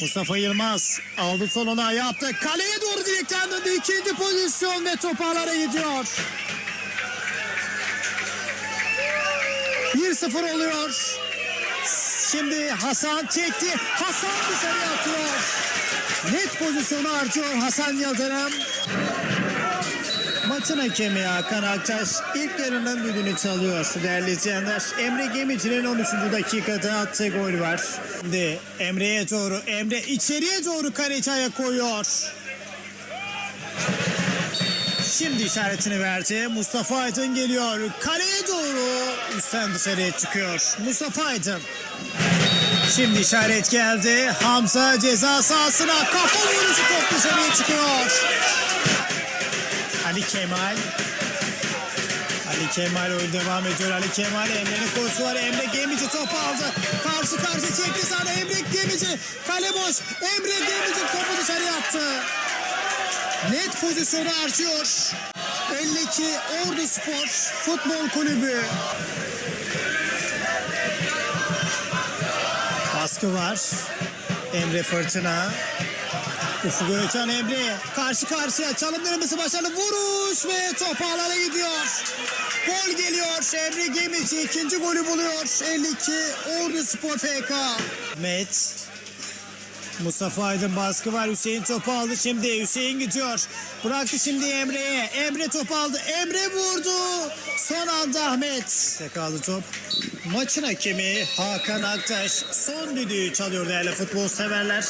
Mustafa Yılmaz aldı soluna yaptı. Kaleye doğru direkten döndü. İkinci pozisyon ve top ağlara gidiyor. 1-0 oluyor. Şimdi Hasan çekti. Hasan dışarıya atıyor. Net pozisyonu harcıyor Hasan Yıldırım. Maçın hakemi Hakan Aktaş ilk yarının düdüğünü çalıyor değerli izleyenler. Emre Gemici'nin 13. dakikada attığı gol var. Şimdi Emre'ye doğru, Emre içeriye doğru kaleci koyuyor. Şimdi işaretini verdi. Mustafa Aydın geliyor. Kaleye doğru üstten dışarıya çıkıyor. Mustafa Aydın. Şimdi işaret geldi. Hamza ceza sahasına kafa vuruşu top dışarıya çıkıyor. Ali Kemal. Ali Kemal oyun devam ediyor. Ali Kemal Emre'nin koşusu var. Emre Gemici top aldı. Karşı karşı çekti sana Emre Gemici. Kale boş. Emre Gemici topu dışarıya attı. Net pozisyonu harcıyor. 52 Ordu Spor Futbol Kulübü. Baskı var. Emre Fırtına. Ufuk Öğüten Emre karşı karşıya çalım denemesi başarılı vuruş ve top ağlara gidiyor. Gol geliyor Emre Gemici ikinci golü buluyor 52 Ordu Spor FK. Met Mustafa Aydın baskı var Hüseyin topu aldı şimdi Hüseyin gidiyor. Bıraktı şimdi Emre'ye Emre topu aldı Emre vurdu. Son anda Ahmet. Tek aldı top. Maçın hakemi Hakan Aktaş son düdüğü çalıyor değerli futbol severler.